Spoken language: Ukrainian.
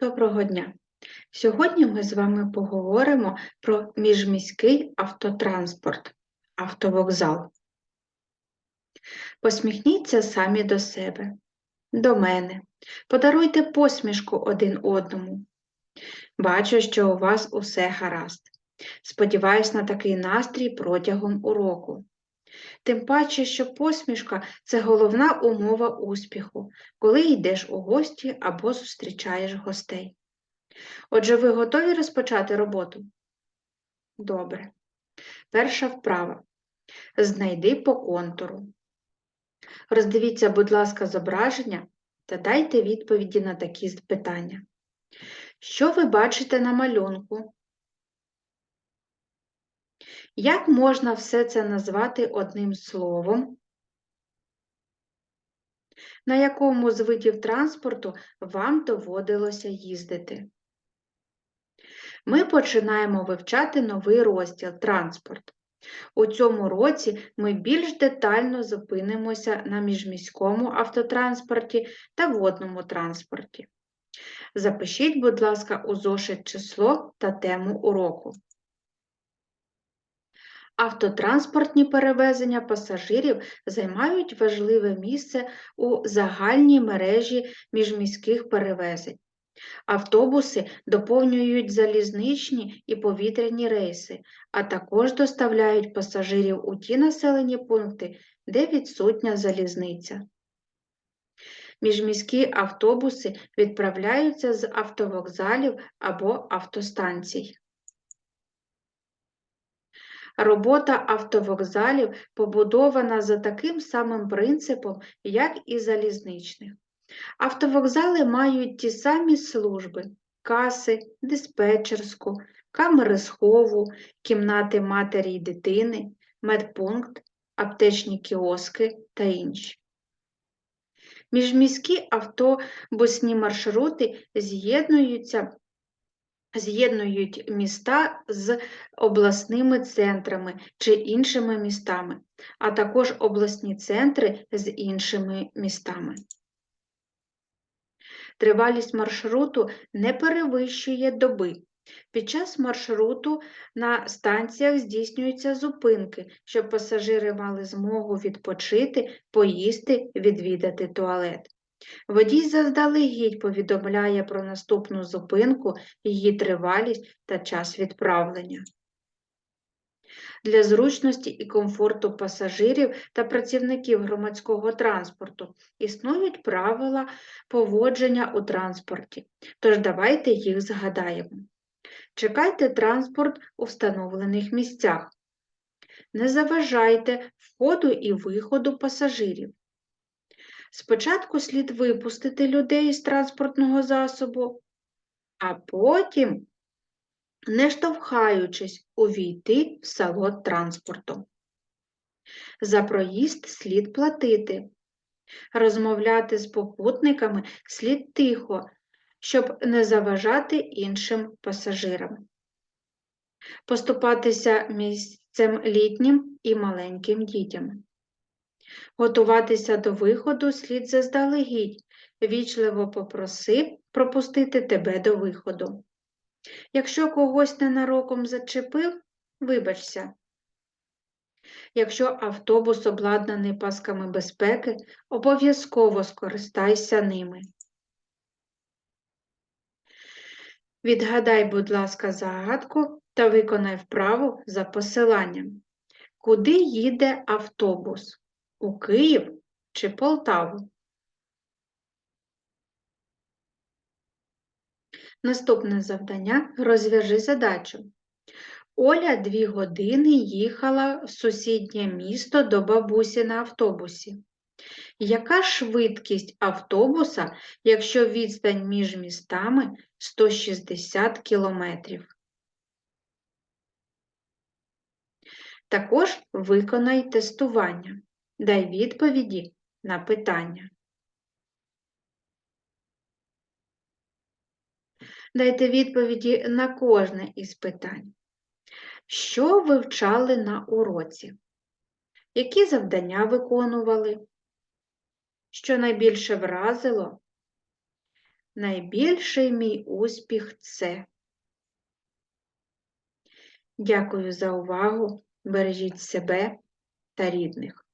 Доброго дня! Сьогодні ми з вами поговоримо про міжміський автотранспорт, автовокзал. Посміхніться самі до себе, до мене, подаруйте посмішку один одному. Бачу, що у вас усе гаразд. Сподіваюсь на такий настрій протягом уроку. Тим паче, що посмішка це головна умова успіху, коли йдеш у гості або зустрічаєш гостей. Отже, ви готові розпочати роботу? Добре. Перша вправа. Знайди по контуру. Роздивіться, будь ласка, зображення та дайте відповіді на такі питання. Що ви бачите на малюнку? Як можна все це назвати одним словом? На якому з видів транспорту вам доводилося їздити? Ми починаємо вивчати новий розділ транспорт. У цьому році ми більш детально зупинимося на міжміському автотранспорті та водному транспорті. Запишіть, будь ласка, у зошит число та тему уроку. Автотранспортні перевезення пасажирів займають важливе місце у загальній мережі міжміських перевезень. Автобуси доповнюють залізничні і повітряні рейси, а також доставляють пасажирів у ті населені пункти, де відсутня залізниця. Міжміські автобуси відправляються з автовокзалів або автостанцій. Робота автовокзалів побудована за таким самим принципом, як і залізничних. Автовокзали мають ті самі служби каси, диспетчерську, камери схову, кімнати матері й дитини, медпункт, аптечні кіоски та інші. Міжміські автобусні маршрути з'єднуються з'єднують міста з обласними центрами чи іншими містами, а також обласні центри з іншими містами. Тривалість маршруту не перевищує доби. Під час маршруту на станціях здійснюються зупинки, щоб пасажири мали змогу відпочити, поїсти, відвідати туалет. Водій заздалегідь повідомляє про наступну зупинку, її тривалість та час відправлення. Для зручності і комфорту пасажирів та працівників громадського транспорту існують правила поводження у транспорті, тож давайте їх згадаємо. Чекайте транспорт у встановлених місцях. Не заважайте входу і виходу пасажирів. Спочатку слід випустити людей з транспортного засобу, а потім, не штовхаючись, увійти в салон транспорту. За проїзд слід платити. Розмовляти з попутниками слід тихо, щоб не заважати іншим пасажирам. Поступатися місцем літнім і маленьким дітям. Готуватися до виходу слід заздалегідь, вічливо попроси пропустити тебе до виходу. Якщо когось ненароком зачепив, вибачся. Якщо автобус обладнаний пасками безпеки, обов'язково скористайся ними. Відгадай, будь ласка, загадку та виконай вправу за посиланням. Куди їде автобус? У Київ чи Полтаву? Наступне завдання розв'яжи задачу. Оля дві години їхала в сусіднє місто до бабусі на автобусі. Яка швидкість автобуса, якщо відстань між містами 160 кілометрів? Також виконай тестування. Дай відповіді на питання. Дайте відповіді на кожне із питань. Що ви вчали на уроці? Які завдання виконували? Що найбільше вразило? найбільший мій успіх це. Дякую за увагу. Бережіть себе та рідних.